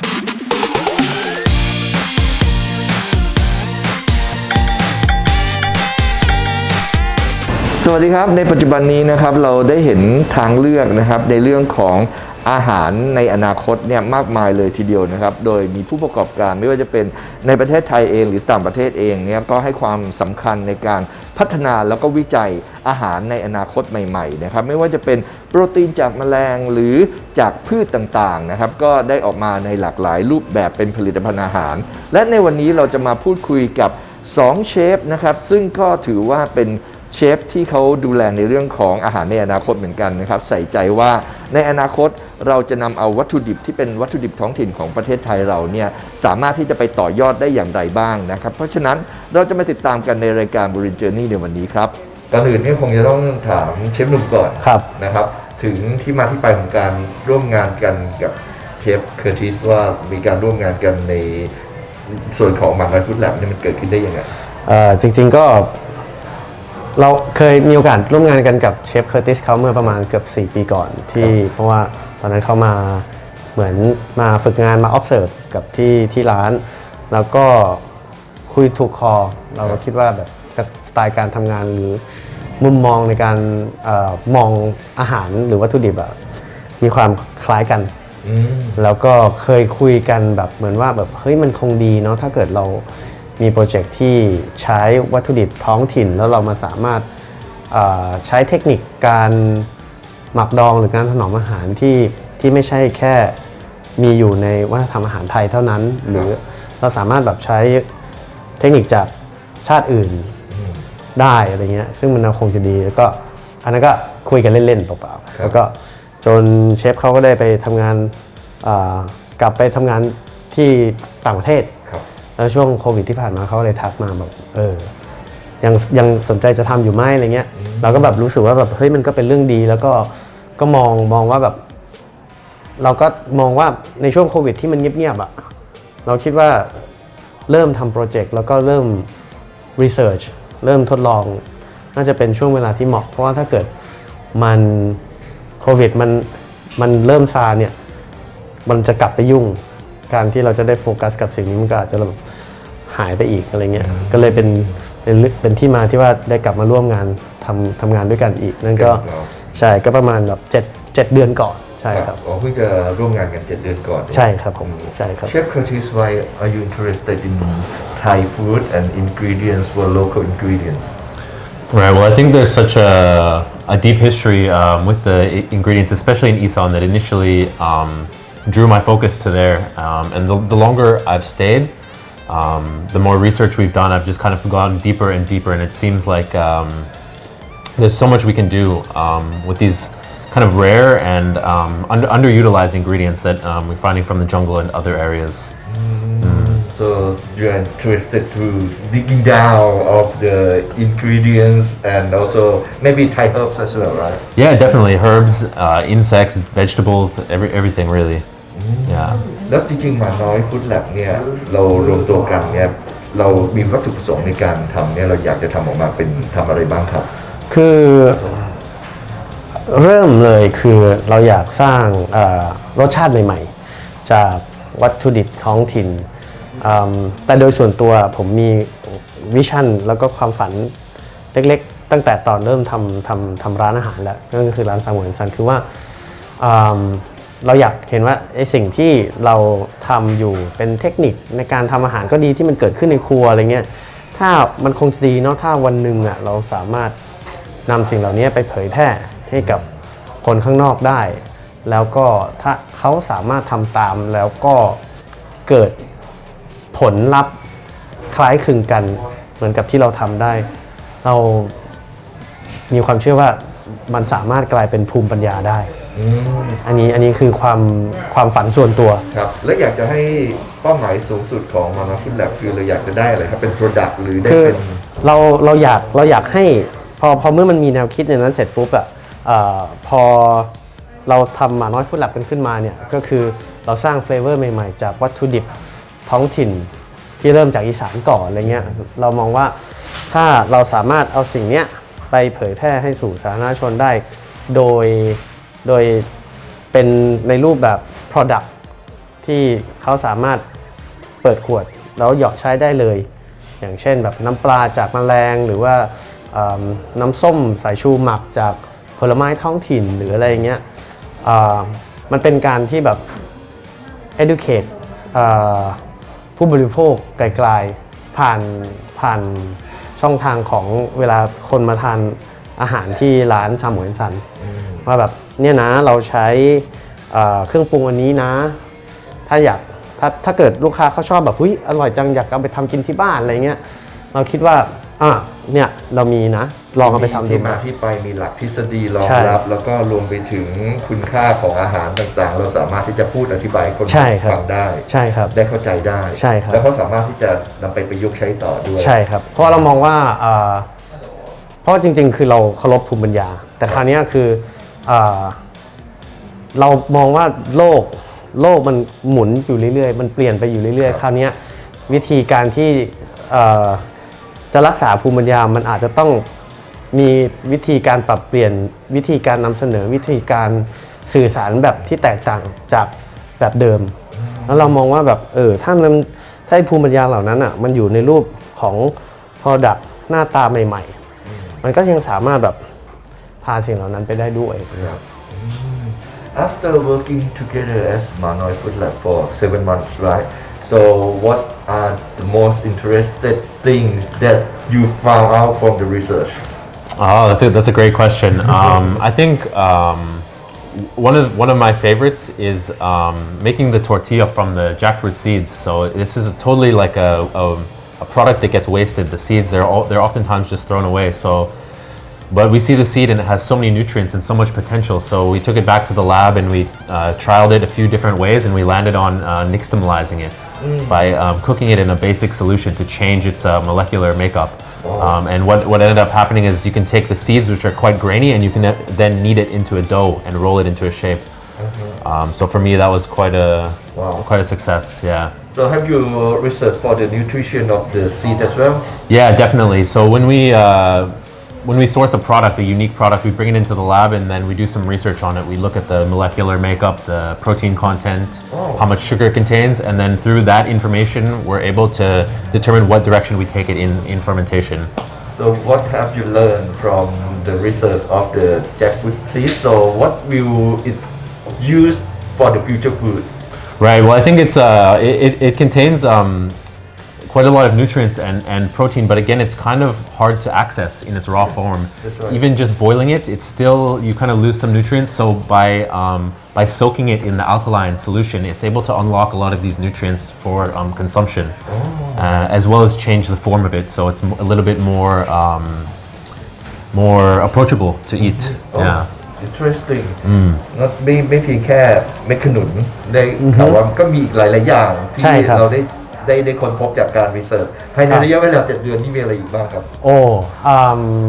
สวัสดีครับในปัจจุบันนี้นะครับเราได้เห็นทางเลือกนะครับในเรื่องของ อาหารในอนาคตเนี่ยมากมายเลยทีเดียวนะครับ โดยมีผู้ประกอบการไม่ว่าจะเป็นในประเทศไทยเองหรือต่างประเทศเองเนี่ยก็ให้ความสำคัญในการพัฒนาแล้วก็วิจัยอาหารในอนาคตใหม่ๆนะครับไม่ว่าจะเป็นโปรตีนจากแมลงหรือจากพืชต่างๆนะครับก็ได้ออกมาในหลากหลายรูปแบบเป็นผลิตภัณฑ์อาหาร และในวันนี้เราจะมาพูดคุยกับ2เชฟนะครับซึ่งก็ถือว่าเป็น เชฟที่เขาดูแลในเรื่องของอาหารในอนาคตเหมือนกันนะครับ ใส่ใจว่าในอนาคตเราจะนำเอาวัตถุดิบที่เป็นวัตถุดิบท้องถิ่นของประเทศไทยเราเนี่ยสามารถที่จะไปต่อยอดได้อย่างไรบ้างนะครับ เพราะฉะนั้นเราจะมาติดตามกันในรายการบรินเจอร์นี่ในวันนี้ครับก่อนอื่นเนี่ยคงจะต้องถามเชฟหนุ่มก่อนครับนะครับ ถึงที่มาที่ไปของการร่วมงานกันกับเชฟเคอร์ติสว่ามีการร่วมงานกันในส่วนของหมากไม้ฟุตแลบเนี่ยมันเกิดขึ้นได้ยังไงเอ่อจริง ๆก็ เราเคยมีโอกาสร่วมงานกันกับเชฟเคอร์ติสเขาเมื่อประมาณเกือบ 4 ปีก่อนที่เพราะว่าตอนนั้นเขามาเหมือนมาฝึกงานมา observe กับที่ที่ร้าน แล้วก็คุยถูกคอ เราก็คิดว่าแบบกับสไตล์การทำงานหรือมุมมองในการเออมองอาหารหรือวัตถุดิบอะมีความคล้ายกันอืมแล้วก็เคยคุยกันแบบเหมือนว่าแบบเฮ้ยมันคงดีเนาะถ้าเกิดเรา มีโปรเจกต์ที่ใช้วัตถุดิบท้องถิ่น แล้วเรามาสามารถเอ่อใช้เทคนิคการหมักดองหรือการถนอมอาหารที่ที่ไม่ใช่แค่มีอยู่ในวัฒนธรรมอาหารไทยเท่านั้น หรือเราสามารถแบบใช้เทคนิคจากชาติอื่นได้อะไรเงี้ยซึ่งมันคงจะดีแล้วก็อันนั้นก็คุยกันเล่นๆเปล่าๆแล้วก็จนเชฟเขาก็ได้ไปทำงานอ่ากลับไปทำงานที่ต่างประเทศครับ แล้วช่วงโควิดที่ผ่านมาเขาเลยทักมาแบบเออยังยังสนใจจะทำอยู่ไหมอะไรเงี้ย เราก็แบบรู้สึกว่าแบบเฮ้ยมันก็เป็นเรื่องดี แล้วก็ก็มองมองว่าแบบ เราก็มองว่าในช่วงโควิดที่มันเงียบๆอะ่ะเราคิดว่าเริ่มทำโปรเจกต์แล้วก็เริ่มรีเสิร์ชเริ่มทดลอง น่าจะเป็นช่วงเวลาที่เหมาะ เพราะว่าถ้าเกิดมันโควิดมันมันเริ่มซาเนี่ย มันจะกลับไปยุ่ง การที่เราจะได้โฟกัสกับสิ่งนี้มันก็อาจจะแบบหายไปอีกอะไรเงี้ยก็เลยเป็นเป็นเรื่องเป็นที่มาที่ว่าได้กลับมาร่วมงานทำทำงานด้วยกันอีก นั่นก็ครับ ใช่ก็ประมาณแบบเจ็ดเจ็ดเดือนก่อนใช่ครับ อ๋อเพิ่งจะร่วมงานกัน7เดือนก่อนใช่ครับผมใช่ครับ Chef Curtis why are you interested in Thai food and ingredients were local ingredients Right. Well, I think there's such a, a deep history um, with the i- ingredients, especially in Isan, that initially um, drew my focus to there. Um, and the, the longer I've stayed, um, the more research we've done, I've just kind of gone deeper and deeper. And it seems like um, there's so much we can do um, with these kind of rare and um, under, underutilized ingredients that um, we're finding from the jungle and other areas. so you are interested to digging down of the ingredients and also maybe Thai herbs as well right Yeah, definitely herbs, uh, insects, vegetables, every, everything really. Yeah. แล้วจริงๆหมาน้อยฟู้ดแลบเนี่ยเรารวมตัวกันเนี่ยเรามีวัตถุประสงค์ในการทำเนี่ยเราอยากจะทำออกมาเป็นทำอะไรบ้างครับ คือเริ่มเลยคือเราอยากสร้างเอ่อรสชาติใหม่ๆ จากวัตถุดิบท้องถิ่นอืมแต่โดยส่วนตัวผมมีวิชั่นแล้วก็ความฝันเล็กๆ ตั้งแต่ตอนเริ่มทำทำทำร้านอาหารแล้วนั่นก็คือร้านซามูนซันคือว่าอืม เราอยากเห็นว่าไอสิ่งที่เราทำอยู่เป็นเทคนิคในการทำอาหารก็ดีที่มันเกิดขึ้นในครัวอะไรเงี้ยถ้ามันคงจะดีเนาะถ้าวันหนึ่งอะเราสามารถนำสิ่งเหล่านี้ไปเผยแพร่ให้กับคนข้างนอกได้ แล้วก็ถ้าเขาสามารถทำตามแล้วก็เกิดผลลัพธ์คล้ายคลึงกันเหมือนกับที่เราทำได้ เรามีความเชื่อว่ามันสามารถกลายเป็นภูมิปัญญาได้ อืมอันนี้อันนี้คือความความฝันส่วนตัว ครับ แล้วอยากจะให้เป้าหมายสูงสุดของมาน้อยฟู้ดแลบคือเราอยากจะได้อะไรครับ เป็น Product หรือได้คือเป็น เราเราอยากเราอยากให้พอพอเมื่อมันมีแนวคิดในนั้นเสร็จปุ๊บอะเออพอเราทำหมาน้อยฟู้ดแลบกันขึ้นมาเนี่ยก็คือเราสร้างเฟลเวอร์ใหม่ๆ จากวัตถุดิบท้องถิ่นที่เริ่มจากอีสานก่อนอะไรเงี้ยเรามองว่าถ้าเราสามารถเอาสิ่งเนี้ยไปเผยแพร่ให้สู่สาธารณชนได้ โดย โดยเป็นในรูปแบบ Product ทที่เขาสามารถเปิดขวดแล้วหยอดใช้ได้เลย อย่างเช่นแบบน้ำปลาจากแมลงหรือว่าเอิ่มน้ำส้มสายชูหมักจากผลไม้ท้องถิ่นหรืออะไรอย่างเงี้ยอ่ามันเป็นการที่แบบ educate เอ่อผู้บริโภคไกลๆผ่านผ่านช่องทางของเวลาคนมาทานอาหารที่ร้านซามหมวนสันว่าแบบ เนี่ยนะเราใช้เอ่อเครื่องปรุงอันนี้นะ ถ้าอยากถ้าถ้าเกิดลูกค้าเขาชอบแบบหุ้ยอร่อยจังอยากเอาไปทำกินที่บ้านอะไรเงี้ยเราคิดว่าอะเนี่ยเรามีนะ ลองเอาไปทำดูที่มาที่ไปมีหลักทฤษฎีรองใช่รับแล้วก็รวมไปถึงคุณค่าของอาหารต่างๆ เราสามารถที่จะพูดอธิบายให้คนใช่ครับฟังได้ใช่ครับได้เข้าใจได้ใช่ครับแล้วเขาสามารถที่จะนำไปประยุกต์ใช้ต่อด้วยใช่ครับ เพราะเรามองว่าอ่าเพราะจริง ๆ คือเราเคารพภูมิปัญญา แต่คราวเนี้ยคืออา เรามองว่าโลกโลกมันหมุนอยู่เรื่อยๆ มันเปลี่ยนไปอยู่เรื่อยๆ คราวนี้วิธีการที่จะรักษาภูมิปัญญา มันอาจจะต้องมีวิธีการปรับเปลี่ยนวิธีการนำเสนอวิธีการสื่อสารแบบที่แตกต่างจากแบบเดิม แล้วเรามองว่าแบบเออถ้ามันถ้าภูมิปัญญาเหล่านั้นอะมันอยู่ในรูปของ Product หน้าตาใหม่ ๆ มันก็ยังสามารถแบบ พาสิ่งเหล่านั้นไปได้ด้วย After working together as Manoi Food Lab for seven months, right? So, what are the most interested things that you found out from the research? Oh, that's a, that's a great question. Um, I think um, one of one of my favorites is um, making the tortilla from the jackfruit seeds. So this is totally like a, a, a product that gets wasted. The seeds they're all, they're oftentimes just thrown away. So, but we see the seed and it has so many nutrients and so much potential. So we took it back to the lab and we uh, trialed it a few different ways and we landed on uh, nixtamalizing it by um, cooking it in a basic solution to change its uh, molecular makeup. Um, and what, what ended up happening is you can take the seeds, which are quite grainy, and you can then knead it into a dough and roll it into a shape. Um, so for me, that was quite a Wow. quite a success. Yeah. So, have you researched for the nutrition of the seed as well? Yeah, definitely. So when we uh, when we source a product, a unique product, we bring it into the lab and then we do some research on it. We look at the molecular makeup, the protein content, Oh. how much sugar it contains, and then through that information, we're able to determine what direction we take it in in fermentation. So, what have you learned from the research of the jackfruit seed? So, what will it use for the future food? Right. Well, I think it's uh, it, it, it contains um, quite a lot of nutrients and, and protein, but again, it's kind of hard to access in its raw form. that's right. Even just boiling it, it's still you kind of lose some nutrients. So by um, by soaking it in the alkaline solution, it's able to unlock a lot of these nutrients for um, consumption, uh, as well as change the form of it, so it's m- a little bit more um, more approachable to eat. Oh, Yeah. interesting นัดไม่ไม่เพียงแค่เม็ดขนุนได้ข่าวว่าก็มีอีกหลาย ๆ อย่าง ใช่ ที่ ครับ เราได้ ได้ได้ค้นพบจากการรีเสิร์ชภายในครับระยะเวลาเจ็ดเดือนนี่มีอะไรอีกบ้างครับ โอ้อืม